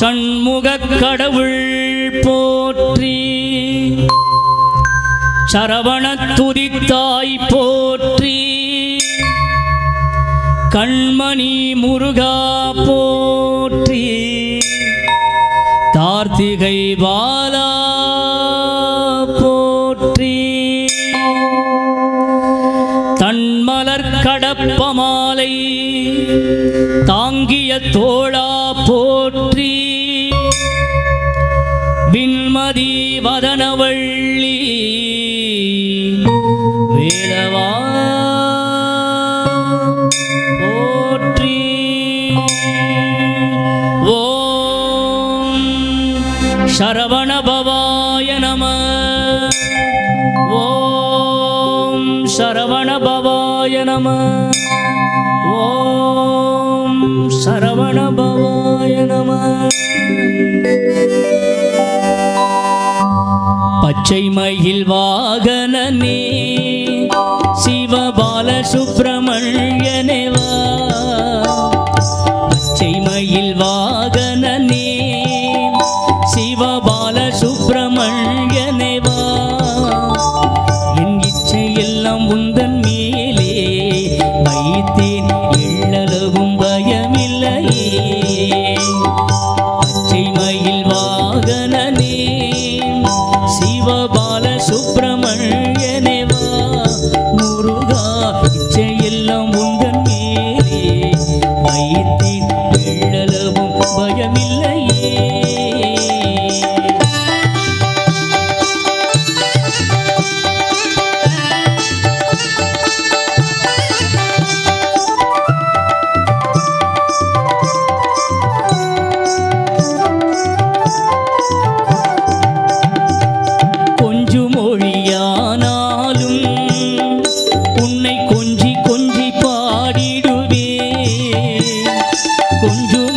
சண்முகக் கடவுள் போற்றி. சரவணத் துதித்தாய் போற்றி. கண்மணி முருகா போற்றி. கார்த்திகை பாலா தன்மலர் கடப்பமாலை தாங்கிய தோழா போற்றி. விண்மதி வதனவள்ளி வேலவா போற்றி. ஓம் சரவணபவாய நம. ஓம் சரவணபவா சரவணபவாய நம. ஓம் சரவணபவாய நம. பச்சை மயில் வாகனனே சிவபால சுப்பிரமணியனேவா பச்சை மயில் வைத்தேன் எள்ளளவும்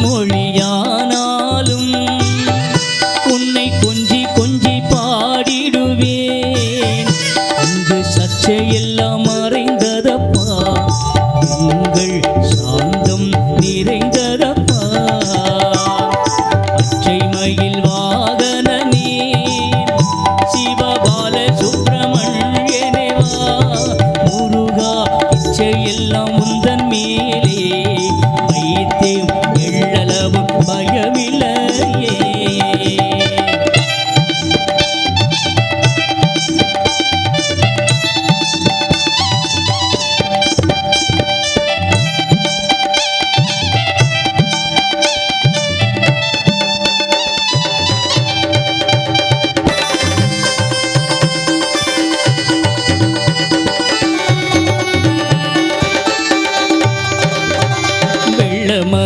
மொழியானாலும் உன்னை கொஞ்சி கொஞ்சி பாடிடுவேன். இங்கு சர்ச்சையெல்லாம் மறைந்ததப்பா? உங்கள் சாந்தம் நிறைந்ததப்பா? அச்சை மயில் வாகனனே சிவபால சுப்பிரமணியனேவா முருகா இச்சையெல்லாம் உந்தன்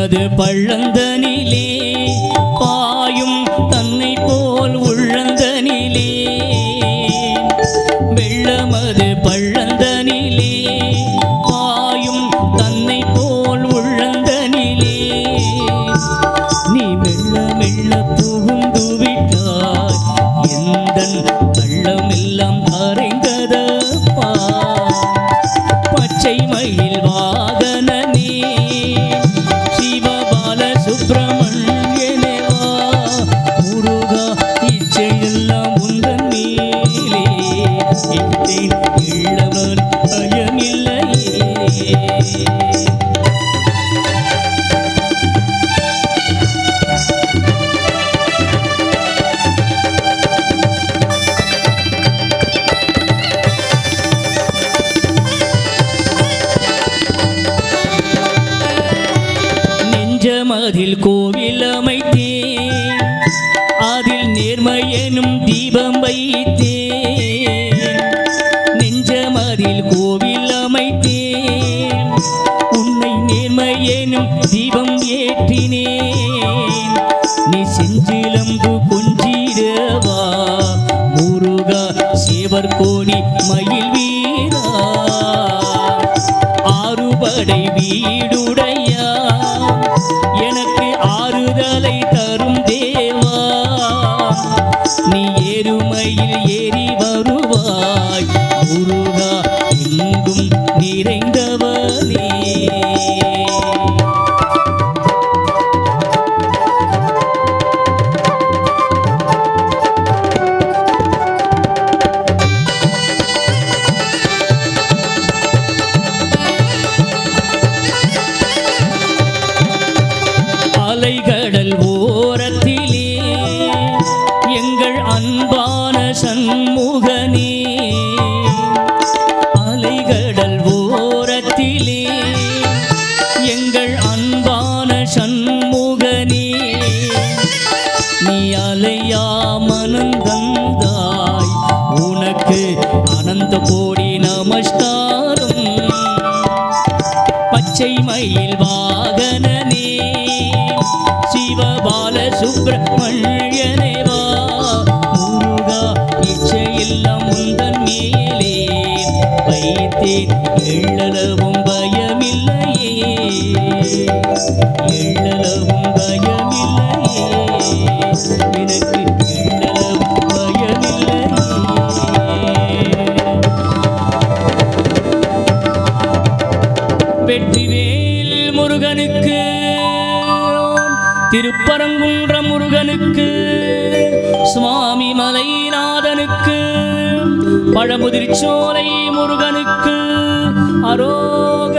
வெள்ளமது பள்ளந்தனிலே பாயும் தன்னை போல் உள்ளந்தனிலே. வெள்ளமது பள்ளந்தனிலே பாயும் தன்னை போல் உள்ளந்தனிலே. நீ மெல்ல மெல்ல புகுந்து விட்டாய் எந்த பள்ளமெல்லாம் கரைந்ததப்பா? பச்சை மயில் இட்டேன் இளவன் பயமில்லையே நெஞ்சமதில் கோவில் அமைத்தேன். அதில் நேர்மை எனும் தீபம் வைத்தேன். தீபம் ஏற்றினேன். நீ செஞ்சிலம்பு கொஞ்சிடவா? முருகா சேவர் கோணி மயில் வீரா. ஆறுபடை வீடுடையா? எனக்கு ஆறுதலை தரும் தேவா. நீ எருமையில் ஏறி வருவாய். முருகா அனந்த கோடி நமஸ்காரம். பச்சை மயில் வாகனே சிவபால சுப்பிரமணியனே வா. முருகா இச்சையெல்லாம் முந்தன் மேலே. வைத்தேன் எள்ளளவும் பயமில்லையே. எள்ளளவும் பயமில்லையே. திருப்பரங்குன்ற முருகனுக்கு சுவாமி மலைநாதனுக்கு பழமுதிர்ச்சோலை முருகனுக்கு அரோக